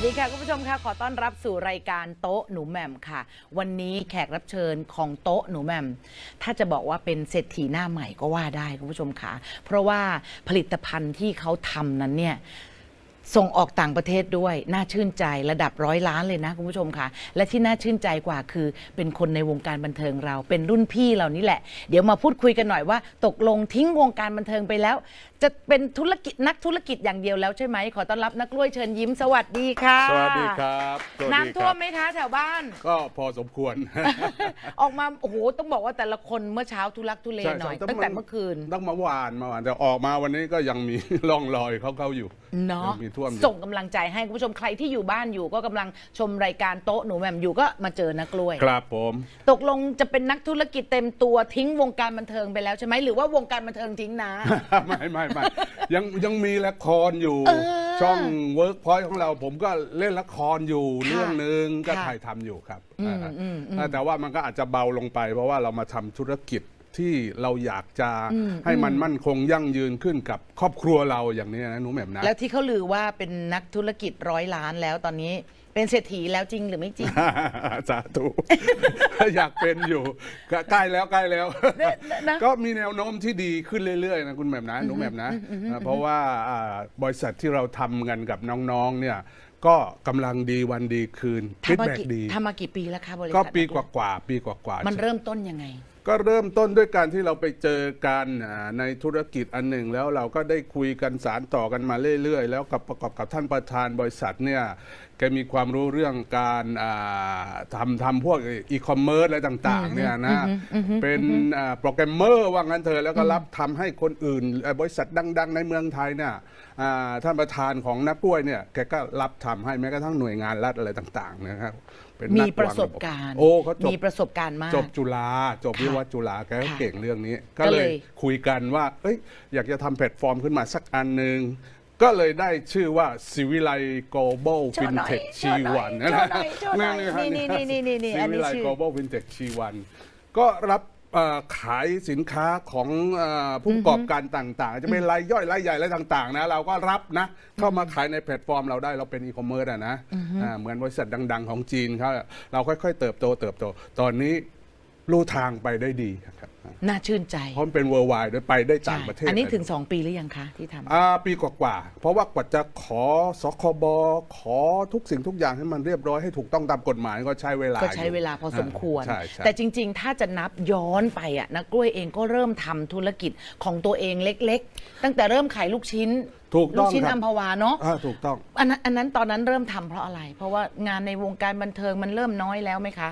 สวัสดีค่ะคุณผู้ชมค่ะขอต้อนรับสู่รายการโต๊ะหนูแหม่มค่ะ วันนี้แขกรับเชิญของโต๊ะหนูแหม่มถ้าจะบอกว่าเป็นเศรษฐีหน้าใหม่ก็ว่าได้คุณผู้ชมค่ะ เพราะว่าผลิตภัณฑ์ที่เขาทำนั้นเนี่ย ส่งออกต่างประเทศด้วย น่าชื่นใจระดับร้อยล้านเลยนะคุณผู้ชมค่ะ และที่น่าชื่นใจกว่าคือเป็นคนในวงการบันเทิงเรา เป็นรุ่นพี่เรานี่แหละ เดี๋ยวมาพูดคุยกันหน่อยว่า ตกลงทิ้งวงการบันเทิงไปแล้ว จะเป็นธุรกิจนักธุรกิจอย่างเดียวแล้วใช่ไหมขอต้อนรับนักกล้วยเชิญยิ้มสวัสดีค่ะสวัสดีครับสวัสดีน้ำท่วมครับไหมคะแถวบ้าน ก็พอสมควร ออกมาโอ้โหต้องบอกว่าแต่ละคนเมื่อเช้าทุลักทุเลหน่อย ใช่ตั้งแต่เมื่อคืนต้องมาหวานมาหวานแต่ออกมาวันนี้ก็ยังมี ร่องรอยเขาเขาอยู่เนาะ ยังมีท่วมอยู่ ส่งกำลังใจให้คุณผู้ชมใครที่อยู่บ้านอยู่ก็กำลังชมรายการโต๊ะหนูแหม่มอยู่ก็มาเจอนักกล้วย ครับผม ตกลงจะเป็นนักธุรกิจเต็มตัวทิ้งวงการบันเทิงไปแล้วใช่ไหมหรือว่าวงการบันเทิงทิ้งนะ ไม่ไม่ไม่ยังยังมีละครอยู่ เออช่องเวิร์กพอยต์ของเราผมก็เล่นละครอยู่ค่ะเรื่องหนึ่งก็ค่ะถ่ายทำอยู่ครับอืมอ่าอืมอืม แต่ว่ามันก็อาจจะเบาลงไป เพราะว่าเรามาทำธุรกิจ ที่เราอยากจะอืมให้มันมั่นคงยั่งยืนขึ้นกับครอบครัวเราอย่างนี้นะหนูแหม่มนะแล้วที่เขาลือว่าเป็นนักธุรกิจร้อยล้านแล้วตอนนี้เป็นเศรษฐีแล้วจริงหรือไม่จริง สาธุอยากเป็นอยู่ก็ใกล้แล้วใกล้แล้วเนี่ยนะก็มีแนวโน้มที่ดีขึ้นเรื่อยๆนะคุณแหม่มนะหนูแหม่มนะนะเพราะว่าอ่าบริษัทที่เราทำกันกับน้องๆเนี่ยก็กำลังดีวันดีคืนฟีดทำมาแบ็กี่ดีทำมากี่ปีแล้วคะบริษัทก็ปีนักล้วยว่าๆปีกว่าๆมันเริ่มต้นยังไง ก็เริ่มต้นด้วยการที่เราไปเจอกันอ่าในธุรกิจอันหนึ่งแล้วเราก็ได้คุยกันสารต่อกันมาเรื่อยๆ แล้วกับประกอบกับท่านประธานบริษัทเนี่ยแกมีความรู้เรื่องการอ่าทำทำพวกอีคอมเมิร์ซอะไรต่างๆเนี่ยนะเป็นอ่าโปรแกรมเมอร์ว่างั้นเถอะแล้วก็รับทำให้คนอื่นเอ่อบริษัทดัง ๆ ในเมืองไทยเนี่ยอ่าท่านประธานของนักกล้วยเนี่ยแกก็รับทำให้แม้กระทั่งหน่วยงานรัฐอะไรต่างๆนะครับ เป็นนัมีกประวางสระบบการณ์โอ้เขาจบมีประสบการณ์มาก จบจุฬาจบค่ะวิศวะจุฬาแกก็ค่ะเก่งเรื่องนี้ ก็ก็เลเลยยคุยกันว่า เอ้ย อยากจะทำแพลตฟอร์มขึ้นมาสักอันหนึ่งก็เลยได้ชื่อว่าสิวิไล global โชว์หน่อย fintech โชชีว์หน่อยวันโชว์หน่อยโชว์หน่อยฮะนี่นี่นี่นี่นี่สิอันนี้วิไลชื่อ global fintech ชีวันก็รับเอ่อ ขายสินค้าของเอ่อผู้ประกอบการต่าง ๆ จะเป็นรายย่อยรายใหญ่อะไรต่าง ๆ นะ เราก็รับนะ เข้ามาขายในแพลตฟอร์มเราได้เราเป็นอีคอมเมิร์ซอะนะอ่าเหมือนบริษัทดัง ๆ ของจีนเขาเราค่อย ๆ เติบโตเติบโต ตอนนี้ลู่ทางไปได้ดีครับ น่าชื่นใจเพราะมันเป็น worldwide ด้วยไปได้ต่างประเทศอันนี้ถึง 2 ปีหรือยังคะที่ทำอ่าปีกว่าๆเพราะว่ากว่าจะขอสคบขอทุกสิ่งทุกอย่างให้มันเรียบร้อยให้ถูกต้องตามกฎหมายก็ใช้เวลาก็ใช้อยู่เวลาพอสมควรใช่ใช่แต่จริง ๆ ถ้าจะนับย้อนไปอะนักกล้วยเองก็เริ่มทำธุรกิจของตัวเองเล็ก ๆ ตั้งแต่เริ่มขายลูกชิ้นถูกลูต้กองชิ้นครับอัมพวาเนาะอ่าถูกต้องอันนั้นอันนั้นตอนนั้นเริ่มทำเพราะอะไร เพราะว่างานในวงการบันเทิงมันเริ่มน้อยแล้วไหมคะ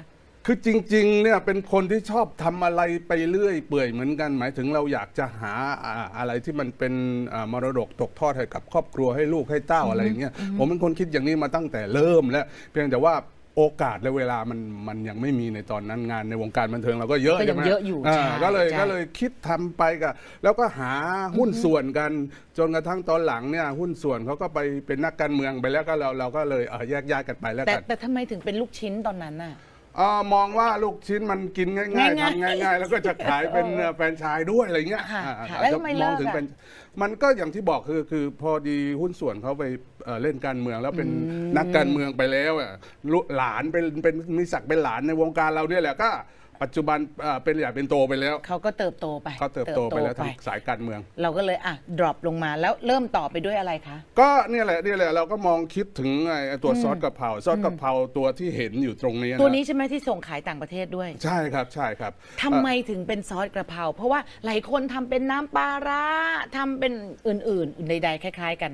คือจริงๆเนี่ยเป็นคนที่ชอบทำอะไรไปเรื่อยเปื่อยเหมือนกัน หมายถึงเราอยากจะหาอ่าอะไรที่มันเป็นอ่ามรดกตกทอดให้กับครอบครัวให้ลูกให้เต้าอะไรอย่างเงี้ยผมเป็นคนคิดอย่างนี้มาตั้งแต่เริ่มแล้ว เพียงแต่ว่าโอกาสและเวลามันมันยังไม่มีในตอนนั้นงานในวงการบันเทิงเราก็เยอะก็ยังใช่ไหมเยอะอยู่าใช่ก็เลยใช่ ก็เลยคิดทำไปกับแล้วก็หาหุ้นส่วนกัน จนกระทั่งตอนหลังเนี่ยหุ้นส่วนเขาก็ไปเป็นนักการเมืองไปแล้วก็เราเราก็เลยเอ่อแยกย้ายกันไปแล้วแต่กัน แต่ทำไมถึงเป็นลูกชิ้นตอนนั้นน่ะ เออมองว่าลูกชิ้นมันกินง่ายๆง่ายๆทำง่าย ๆ แล้วก็จะขายเป็นเอ่อแฟรนไชส์ด้วยอะไรเงี้ยค่ะอ่าค่ะอาจแล้วจะทำไมมองถึงเลิกอะ เป็น มันก็อย่างที่บอกคือคือพอดีหุ้นส่วนเขาไปเอ่อเล่นการเมืองแล้วเป็นนักการเมืองไปแล้วอะลูกหลานเป็นเป็นมีศักดิ์เป็นหลานในวงการเราเนี่ยแหละก็ ปัจจุบันเอ่อเป็นใหญ่เป็นโตไปแล้วเขาก็เติบโตไปเขาเติบโตไปแล้วทางสายการเมือง เราก็เลยอะ drop ลงมาแล้วเริ่มต่อไปด้วยอะไรคะ ก็เนี่ยแหละเนี่ยแหละเราก็มองคิดถึงไอ้ตัวซอสกะเพราซอสกะเพราตัวที่เห็นอยู่ตรงนี้ะตัวนี้ใช่ไหมที่ส่งขายต่างประเทศด้วยใช่ครับใช่ครับทำไมถึงเป็นซอสกระเพราเพราะว่าหลายคนทำเป็นน้ำปลาร้าทำเป็นอื่นๆ ใดๆคล้าย ๆ กัน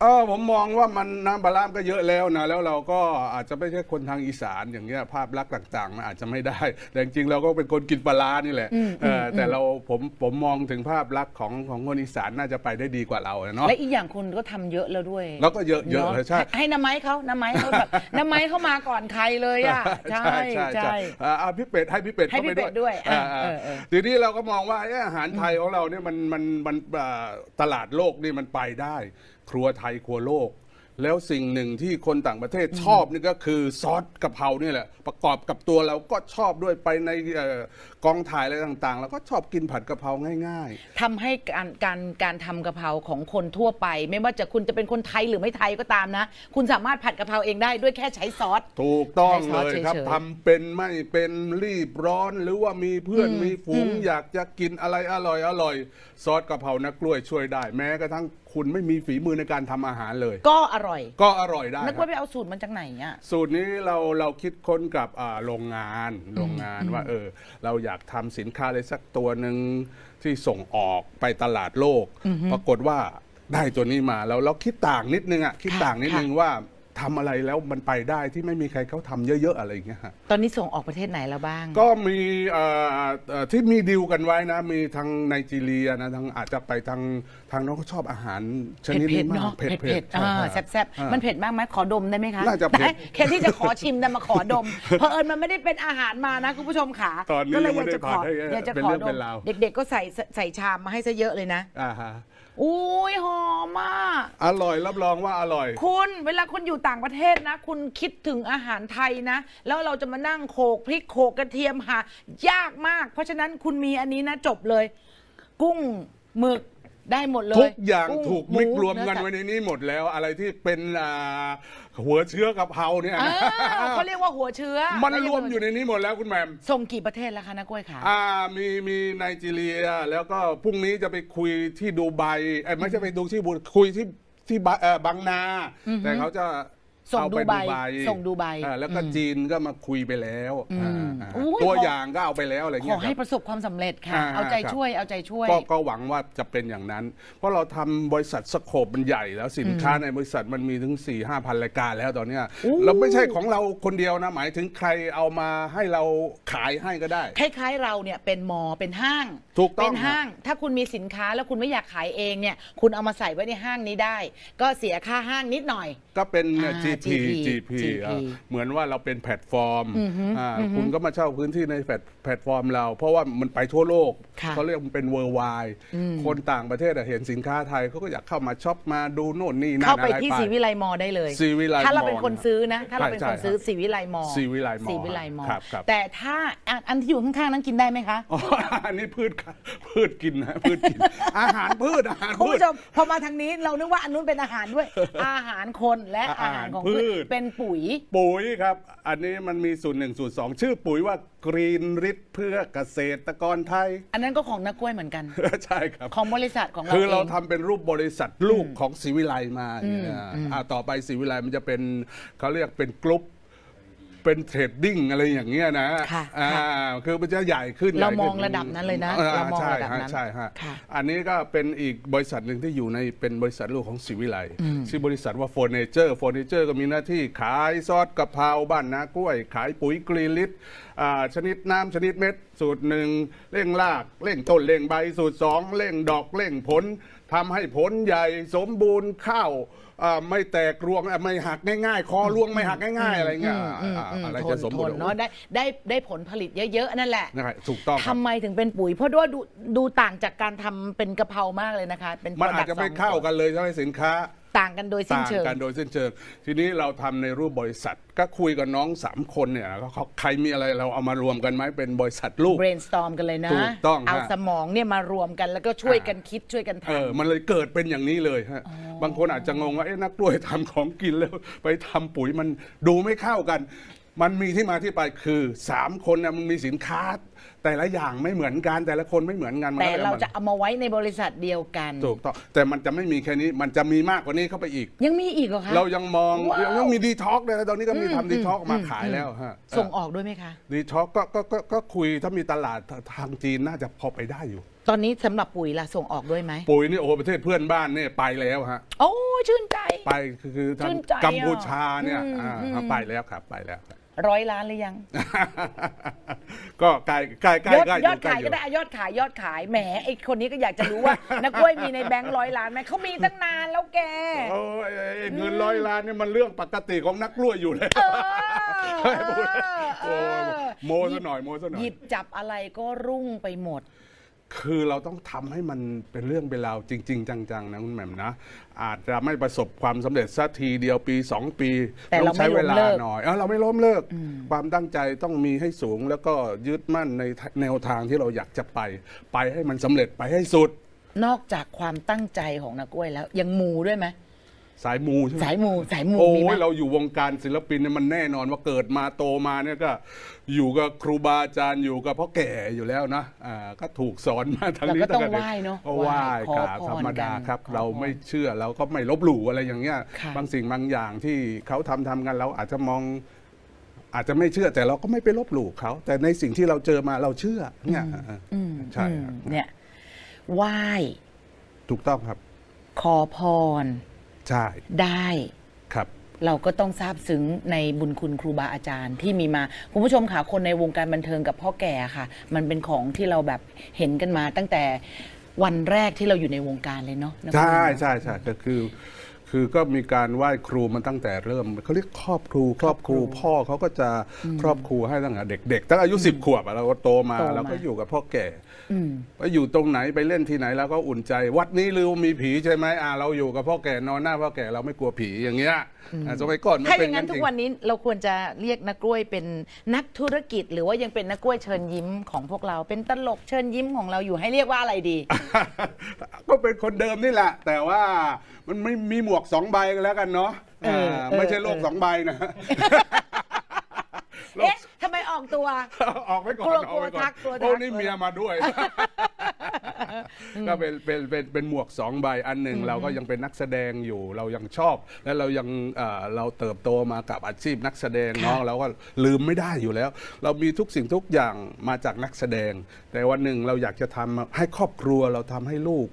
เออผมมองว่ามันน้ำปลาร้ามก็เยอะแล้วนะแล้วเราก็อาจจะไม่ใช่คนทางอีสานอย่างเงี้ยภาพลักษณ์ต่างๆมันอาจจะไม่ได้ แต่จริงๆเราก็เป็นคนกินปลาร้านี่แหละเออแต่เราผมผมมองถึงภาพลักษณ์ของของคนอีสานน่าจะไปได้ดีกว่าเราเนาะและอีกอย่างคุณก็ทำเยอะแล้วด้วยแล้วก็เยอะเยอะนเลยใช่ให้น้ำไม้เขาน้ำไม้เขาแบบน้ำไม้เขามาก่อนใครเลยอะใช่ใช่ อ่าอ่าพี่เป็ดให้พี่เป็ดให้เข้าพี่ไปเป็ดด้วยอ่าอ่าเออเออ ทีนี้เราก็มองว่าเอ๊ะอาหารไทยของเราเนี่ยมันมันมันอ่าตลาดโลกนี่มันไปได้ครัวไทยครัวโลก แล้วสิ่งหนึ่งที่คนต่างประเทศชอบนี่ก็คือซอสกะเพรานี่แหละ ประกอบกับตัวเราก็ชอบด้วยไปในเอ่อกองถ่ายอะไรต่างๆ แล้วก็ชอบกินผัดกะเพราง่าย ทำให้การการการทำกะเพราของคนทั่วไป ไม่ว่าจะคุณจะเป็นคนไทยหรือไม่ไทยก็ตามนะ คุณสามารถผัดกะเพราเองได้ด้วยแค่ใช้ซอส ๆ ถูกต้องใช้ซเลอสยครับเฉยๆ ทำเป็นไม่เป็นรีบร้อนหรือว่ามีเพื่อนอืมมีฝูงอืมอยากจะกินอะไรอร่อยอร่อยซอสกะเพรานักกล้วยช่วยได้ แม้กระทั่ง คุณไม่มีฝีมือในการทำอาหารเลย ก็อร่อยก็อร่อยได้นึกครับว่าไปเอาสูตรมาจากไหนอะ สูตรนี้เราเราคิดค้นกับอ่าโรงงานโรงงานว่าเออเราอยากทำสินค้าอะไรสักตัวหนึ่งที่ส่งออกไปตลาดโลก ปรากฏว่าได้ตัวนี้มาแล้วเราคิดต่างนิดนึงอะคิดค่ะต่างนิดนึงว่า ทำอะไรแล้วมันไปได้ที่ไม่มีใครเขาทำเยอะๆอะไรอย่างเงี้ยฮะ ตอนนี้ส่งออกประเทศไหนแล้วบ้าง ก็มีเอ่อเอ่อที่มีดีลกันไว้นะ มีทางไนจีเรียนะทางอาจจะไปทางทางน้องเขาชอบอาหารชนิดเผ็นี้ดๆมาเนาะกเผ็ดเผ็ดๆๆใช่อ่าฮะ แซ่บอ่าๆมันเผ็ดมากไหมขอดมได้ไหมคะน่าจะเผ็ดได้แค่ที่จะขอชิมแต่มาขอดม เพราะเอิญมันไม่ได้เป็นอาหารมานะคุณผู้ชมขาตอนนี้ก็เลยยังไม่อยากจะขอได้ผ่านให้อยากจะเป็นขอเรื่องดเป็มนราว เด็ก ๆ ก็ใส่ใส่ชามมาให้ซะเยอะเลยนะ อ่าฮะ อุ้ยหอมมาก อร่อยรับรองว่าอร่อย คุณเวลาคุณอยู่ต่างประเทศนะ คุณคิดถึงอาหารไทยนะ แล้วเราจะมานั่งโขกพริกโขกกระเทียมหายากมาก เพราะฉะนั้นคุณมีอันนี้นะจบเลย กุ้งหมึก ได้หมดเลยทุกอย่างงถูกหมิกรวมกันเอสัตไว้ในนี้หมดแล้วอะไรที่เป็นอ่าหัวเชื้อกะเพราเนี่ยอ่านะเขาเรียกว่าหัวเชื้อมันรวมอยู่ในนี้หมดแล้วคุณแหม่ม ส่งกี่ประเทศแล้วคะนักกล้วยขา อ่ามีมีไนจีเรีย แล้วก็พรุ่งนี้จะไปคุยที่ดูไบเอ้ยไม่ใช่ไปดูที่บุคุยที่ที่บะเอ่อบางนา แต่เขาจะ ส่งเอาดูไปไบดูไบส่งดูไบอ่าแล้วก็อืม จีนก็มาคุยไปแล้วอืมอ่าอุ้ย ตัวขอออย่างก็เอาไปแล้วอะไรขเงี้อยคให้รับ ประสบความสำเร็จค่ะ อ่าเอาใจครับ ช่วยเอาใจช่วย ก็ก็หวังว่าจะเป็นอย่างนั้น เพราะเราทำบริษัทสโคปมันใหญ่แล้วสินค้าในบริษัทมันมีถึง4ี่ห้าพันรายการแล้วตอนเนี้ยอู้ เราไม่ใช่ของเราคนเดียวนะ หมายถึงใครเอามาให้เราขายให้ก็ได้ คล้ายๆ เราเนี่ยเป็นมอเป็นห้างถูกต้องเป็นห้าง ถ้าคุณมีสินค้าแล้วคุณไม่อยากขายเองเนี่ย คุณเอามาใส่ไว้ในห้างนี้ได้ ก็เสียค่าห้างนิดหน่อย ก็เป็นอ่า GP GP GP อะ GP เหมือนว่าเราเป็นแพลตฟอร์มอือฮึอ่าอือฮึคุณก็มาเช่าพื้นที่ในแพลต แพลตฟอร์มเรา เพราะว่ามันไปทั่วโลกค่ะเขาเรียกมันเป็นเวอร์ไวคนต่างประเทศอะเห็นสินค้าไทยเขาก็อยากเข้ามาช็อปมาดูโน่นนี่นั่นเข้าอะไปไรที่ไปศรีวิไลมอได้เลยศรีวิไลถ้าเรามอเป็นคนซื้อนะ ถ้าเราเป็นใช่คนใช่ซื้อศรีวิไลมอศรีวิไลมอศรีวิไลมอครับครับแต่ถ้าอันอันที่อยู่ข้างๆนั้นกินได้ไหมคะอ๋ออันนี้พืชค่ะพืชกินนะพืชกิน อาหารพืชอาหารคุณพืชผู้ชมพอมาทางนี้เรานึกว่าอันนู้นเป็นอาหารด้วย อาหารคนและอาหารของพือาหารพืชชเป็นปุ๋ย ปุ๋ยครับ อันนี้มันมีสูตรหนึ่งสูตรสองชื่อปุ๋ยว่า กรีนริดเพื่อเกษตรกรไทย อันนั้นก็ของนักกล้วยเหมือนกัน ใช่ครับ ของบริษัทของเราคือเราเองทำเป็นรูปบริษัทลูกของศรีวิไลมาอย่างเงี้ยอ่าต่อไปศรีวิไลมันจะเป็นเขาเรียกเป็นกรุ๊ปเป็นเทรดดิ้งอะไรอย่างเงี้ยนะค่ะอ่าค่ะคือมันจะใหญ่ขึ้นเราใหญ่ขึ้นมองระดับนั้นเลยนะอ่เรามองใช่ระดับฮะนั้นใช่ฮะค่ะอันนี้ก็เป็นอีกบริษัทหนึ่งที่อยู่ในเป็นบริษัทลูกของศรีวิไลชื่อบริษัทว่าโฟเนเจอร์โฟเนเจอร์ก็มีหน้าที่ขายซอสกะเพราบ้านนากล้วย ขายปุ๋ยกรีนลิตอ่าชนิดน้ำชนิดเม็ด สูตรหนึ่งเร่งรากเร่งต้นเร่งใบสูตรสองเร่งดอกเร่งผลทำให้ผลใหญ่สมบูรณ์ข้าวอ่าไม่แตกรวงอะไม่หักง่ายๆ คอรวงไม่หักง่ายๆ อะไรเงี้ยอืมอ่าอืมอะไรทจะนสมทบูรนณ์เนาะได้ได้ได้ผลผลิตเยอะๆ นั่นแหละนะครับถูกต้องครับทำไมถึงเป็นปุ๋ย เพราะว่าดูดูต่างจากการทำเป็นกะเพรามากเลยนะคะ เป็นมันอาจจะ product ไม่สงเข้ากันเลยใช่ไหมสินค้า ต่างกันโดยสิ้นต่างเชิง กันโดยเส้นเชิง ทีนี้เราทำในรูปบริษัท ก็คุยกับน้องสามคนเนี่ยก็เขาใครมีอะไรเราเอามารวมกันไหมเป็นบริษัทลูก brainstorm กันเลยนะ ถูกต้องเอาฮะสมองเนี่ยมารวมกันแล้วก็ช่วยกันคิดช่วยกันเออทำมันเลยเกิดเป็นอย่างนี้เลยฮะบางคนอาจจะงงว่าเอ๊ะนักกล้วยทำของกินแล้ว ไปทำปุ๋ยมันดูไม่เข้ากัน มันมีที่มาที่ไปคือสามคนนะมันมีสินค้า แต่ละอย่างไม่เหมือนกันแต่ละคนไม่เหมือนกันมันแต่ก็ลยเรามันจะเอามาไว้ในบริษัทเดียวกัน ถูกต้องแต่มันจะไม่มีแค่นี้มันจะมีมากกว่านี้เข้าไปอีก ยังมีอีกเหรอคะ เรายังมองว้าวยังมีดีท็อกเลยนะตอนนี้ก็มีทำดีท็อกมาอืมขายแล้วฮะส่งออกด้วยไหมคะ ดีท็อกก็ก็ก็ก็คุยถ้ามีตลาดทางจีนน่าจะพอไปได้อยู่ ตอนนี้สำหรับปุ๋ยล่ะส่งออกด้วยไหมปุ๋ยนี่โอ้ประเทศเพื่อนบ้านเนี่ยไปแล้วฮะ โอ้ชื่นใจ ไปคือคือทาชื่งนใจอะกัมพูชาเนี่ยอืมอ่าอืม ไปแล้วครับไปแล้วครับ ร้อยล้านหรือยัง ก็ใกล้ใกล้ใกล้ยอดใกล้ยอดใกล้ขายก็ได้อะยอดขายยอดขายแหมไอคนนี้ก็อยากจะรู้ว่า นักกล้วยมีในแบงค์ร้อยล้านไหมเขามีตั้งนานแล้วแก โอ้ยไอ้เงินร้อยล้านเนี่ยมันเรื่องปกติของนักกล้วยอยู่แล้วเออให้พูดโอ้ยเออโมซะหน่อยโมซะหน่อย หยิบจับอะไรก็รุ่งไปหมด คือเราต้องทำให้มันเป็นเรื่องเป็นราวจริง ๆ จังๆนะคุณแหม่มนะ อาจจะไม่ประสบความสำเร็จสักทีเดียวปี 2 ปีแต่เราต้องใช้เวลาไม่ล้มเลิกหน่อยเออเราไม่ล้มเลิก ความตั้งใจต้องมีให้สูงแล้วก็ยึดมั่นในแนวทางที่เราอยากจะไป ไปให้มันสำเร็จไปให้สุด นอกจากความตั้งใจของนักกล้วยแล้วยังมูด้วยไหม สายมูใช่ไหมสายมูสายมูโอ้มีไหม ยเราอยู่วงการศิลปินเนี่ยมันแน่นอนว่าเกิดมาโตมาเนี่ยก็อยู่กับครูบาอาจารย์อยู่กับพ่อแก่อยู่แล้วนะอ่าก็ถูกสอนมาทางนี้เราก็ต้องตั้แต่ด็ไหว้เนอะก็ไหว้ไหว้ครับขอพรธรรมดากันครับขอเราพรไม่เชื่อเราก็ไม่ลบหลู่อะไรอย่างเงี้ยค่ะ บางสิ่งบางอย่างที่เขาทำทำกันเราอาจจะมอง อาจจะไม่เชื่อแต่เราก็ไม่ไปลบหลู่เขา แต่ในสิ่งที่เราเจอมาเราเชื่อเนี่ยใช่อืครับมเนี่ยไหว้ ถูกต้องครับ ขอพร ใช่ได้ครับ เราก็ต้องซาบซึ้งในบุญคุณครูบาอาจารย์ที่มีมา คุณผู้ชมค่ะคนในวงการบันเทิงกับพ่อแก่ค่ะ มันเป็นของที่เราแบบเห็นกันมาตั้งแต่วันแรกที่เราอยู่ในวงการเลยเนาะนักใช่เรียนเนอะใช่ใช่ก็คือ คือก็มีการไหว้ครูมาตั้งแต่เริ่มเขาเรียกครอบครู ครอบครูพ่อเขาก็จะครอบครูให้ตั้งแต่เด็กๆตั้งอายุสิบขวบอะเราก็โตมาโตมา เราก็อยู่กับพ่อแก่อืม ไปอยู่ตรงไหนไปเล่นที่ไหนเราก็อุ่นใจ วัดนี้ลือมีผีใช่ไหมอ่าเราอยู่กับพ่อแก่นอนหน้าพ่อแก่เราไม่กลัวผีอย่างเงี้ยอ่าสมัยก่อนมันถ้าอเป็นย่างนั้นจทุริกงวันนี้เราควรจะเรียกนักกล้วยเป็นนักธุรกิจ หรือว่ายังเป็นนักกล้วยเชิญยิ้มของพวกเราเป็นตลกเชิญยิ้มของเราอยู่ให้เรียกว่าอะไรดี ก็เป็นคนเดิมนี่แหละ แต่ว่ามันไม่มีหมวกสองใบกันแล้วกันเนาะเอออ่าเออไม่ใช่โลกเออ สองใบนะ โลก เอ๊ะทำไม ออกตัว ออกไปก่อนกลัวออกไปก่อนกลัวทักกลัวทัก โอ้นี่เมียมาด้วยก็เป็นเป็นเป็นเป็นหมวกสองใบอันหนึ่งเราก็ยังเป็นนักแสดงอยู่เรายังชอบ และเรายังเอ่อเราเติบโตมากับอาชีพนักแสดงเนาะเราก็ลืมไม่ได้อยู่แล้ว เรามีทุกสิ่งทุกอย่างมาจากนักแสดง แต่วันหนึ่งเราอยากจะทำให้ครอบครัวเราทำให้ลูก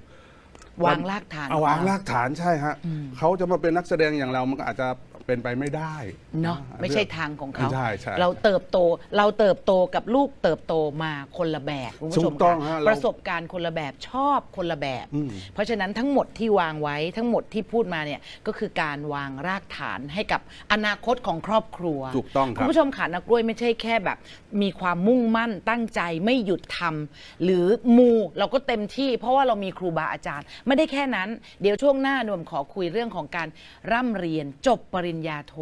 วางรากฐาน เอาวางรากฐานใช่ฮะเขาจะมาเป็นนักแสดงอย่างเรามันก็อาจจะ เป็นไปไม่ได้เนาะไม่ใช่ทางของเขา ใช่ใช่เราเติบโตเราเติบโตกับลูกเติบโตมาคนละแบบคุณผู้ชถูมกต้องค่ะฮะเราประสบการณ์คนละแบบชอบคนละแบบอืมเพราะฉะนั้นทั้งหมดที่วางไว้ทั้งหมดที่พูดมาเนี่ยก็คือการวางรากฐานให้กับอนาคตของครอบครัวถูกต้องคคุรัณบผู้ชมค่ะนักกล้วยไม่ใช่แค่แบบ มีความมุ่งมั่นตั้งใจไม่หยุดทำหรือมูเราก็เต็มที่ เพราะว่าเรามีครูบาอาจารย์ ไม่ได้แค่นั้น เดี๋ยวช่วงหน้านวมขอคุยเรื่องของการร่ำเรียนจบปริญญาโท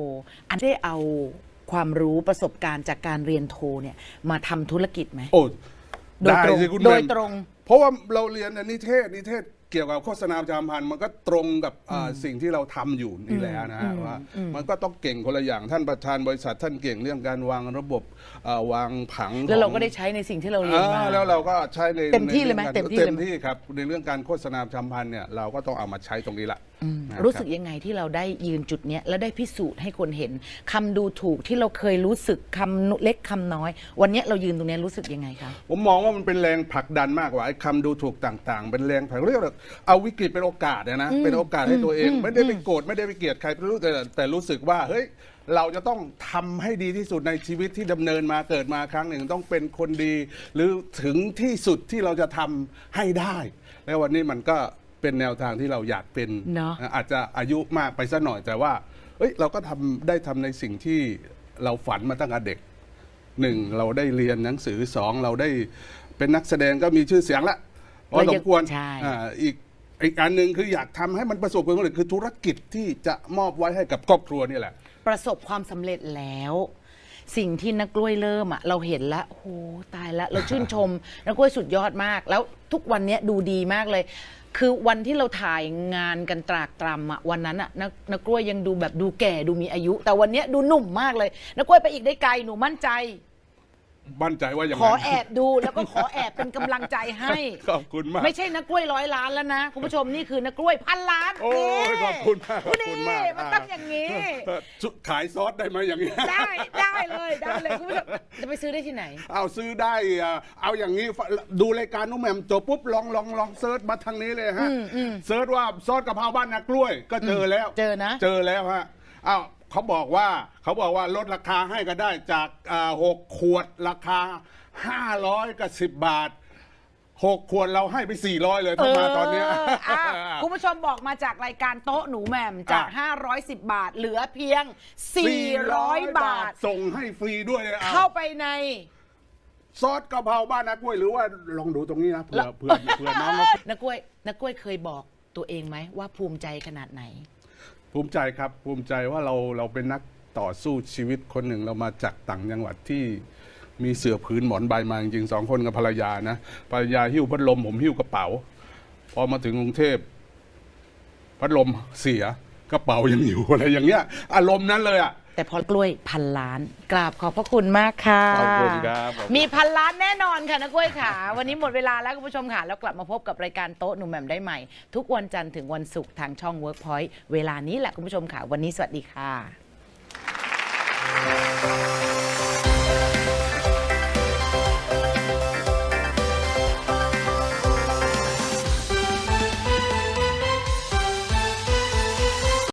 อันได้เอาความรู้ประสบการณ์จากการเรียนโทเนี่ยมาทำธุรกิจไหม โอ้โดยได้ตรงสิคุณโดยแหม่มตรง เพราะว่าเราเรียนนิเทศนิเทศเกี่ยวกับโฆษณาประชาสัมพันธ์มันก็ตรงกับอ่าสิ่งที่เราทำอยู่นี่แหละนะฮะว่ามันก็ต้องเก่งคนละอย่างท่านประธานบริษัทท่านเก่งเรื่องการวางระบบอ่าวางผังแล้วเราของก็ได้ใช้ในสิ่งที่เราเรียนมา อ่าแล้วเราก็ใช้ในเต็มที่เลยไหมในรื่องเต็มที่เต็เลยมไหมที่ครับในเรื่องการโฆษณาประชาสัมพันธ์เนี่ยเราก็ต้องเอามาใช้ตรงนี้ละนะคบ รู้สึกยังไงที่เราได้ยืนจุดเนี้ยแล้วได้พิสูจน์ให้คนเห็นคำดูถูกที่เราเคยรู้สึกคำเล็กคำน้อย วันเนี้ยเรายืนตรงเนี้ยรู้สึกยังไงคะผมมองว่ามันเป็นแรงผลักดันมากกว่าไอ้คำดูถูกต่างๆ เป็นแรงผลักเรียกว่าเอาวิกฤตเป็นโอกาสเนี่ยนะเป็นโอกาสให้ตัวเอง ไม่ได้ไปโกรธไม่ได้ไปเกลียดใครไม่รู้แต่แต่รู้สึกว่าเฮ้ยเราจะต้องทำให้ดีที่สุดในชีวิตที่ดำเนินมาเกิดมาครั้งหนึ่งต้องเป็นคนดี หรือถึงที่สุดที่เราจะทำให้ได้ แล้ววันนี้มันก็ เป็นแนวทางที่เราอยากเป็นเนอะ อาจจะอายุมากไปสักหน่อยแต่ว่าเอ้ยเราก็ทำได้ทำในสิ่งที่เราฝันมาตั้งแต่เด็กหนึ่งเราได้เรียนหนังสือสองเราได้เป็นนักแสดงก็มีชื่อเสียงละพอแล้วสยัมงควรใช่ อ่าอีกอีกอันหนึ่งคืออยากทำให้มันประสบความสำเร็จคือธุรกิจที่จะมอบไว้ให้กับครอบครัวนี่แหละ ประสบความสำเร็จแล้ว สิ่งที่นักกล้วยเริ่มอะเราเห็นแล้วโหตายแล้วเราชื่นชม นักกล้วยสุดยอดมาก แล้วทุกวันเนี้ยดูดีมากเลย คือวันที่เราถ่ายงานกันตรากตรำอะวันนั้นอะนักนักกล้วยยังดูแบบดูแก่ดูมีอายุ แต่วันเนี้ยดูหนุ่มมากเลยนักกล้วยไปอีกได้ไกลหนูมั่นใจ มั่นใจว่าอย่างขอนั้นแอบดูแล้วก็ขอแอบเป็นกำลังใจให้ ขอบคุณมาก ไม่ใช่นักกล้วยร้อยล้านแล้วนะ คุณผู้ชมนี่คือนักกล้วยพันล้านโอ้ยนี่ขอบคุณมากขอบคุณมากนี่มันต้องอย่างนี้เอ่อจุขายซอสได้ไหมอย่างนี้ได้ได้เลยได้เลยคุณผู้ชมจะไปซื้อได้ที่ไหน เอาซื้อได้อะเอาอย่างนี้ดูรายการน้องแหม่มจบปุ๊บลองลองลองเซิร์ชมาทางนี้เลยฮะเซิร์ชว่าซอสกะเพราบ้านนากล้วย ก็เจอแล้ว เจอนะ เจอแล้วฮะอ้าว เขาบอกว่าเขาบอกว่าลดราคาให้ก็ได้จากอ่าหกขวดราคาห้าร้อยกับสิบบาทหกขวดเราให้ไปสี่ร้อยเลยถ้ามาตอนเนี้ยเอออะคุณผู้ชมบอกมาจากรายการโต๊ะหนูแหม่มจากอะ510 บาท เหลือเพียง 400 บาท ส่งให้ฟรีด้วยเลยอะเข้าไปใน ซอสกะเพราบ้านนักกล้วยหรือว่าลองดูตรงนี้นะเผื่อเผื่อเผื่อน้องเขา นักกล้วยนักกล้วยเคยบอกตัวเองไหมว่าภูมิใจขนาดไหน ภูมิใจครับภูมิใจว่าเราเราเป็นนักต่อสู้ชีวิตคนหนึ่งเรามาจากต่างจังหวัดที่มีเสือผืนหมอนใบมาจริงสองคนกับภรรยานะภรรยาหิ้วพัดลมผมหิ้วกระเป๋า พอมาถึงกรุงเทพพัดลมเสียกระเป๋ายังอยู่อะไรอย่างเงี้ย อารมณ์นั้นเลยอะ แต่พอกล้วยพันล้าน กราบขอบพระคุณมากค่ะขอบคุณครับมีพันล้านแน่นอนค่ะนะกล้วยขาวันนี้หมดเวลาแล้วคุณผู้ชมค่ะแล้วกลับมาพบกับรายการโต๊ะหนุ่มแหม่มได้ใหม่ ทุกวันจันทร์ถึงวันศุกร์ทางช่อง Workpoint เวลานี้แหละคุณผู้ชมค่ะ วันนี้สวัสดีค่ะ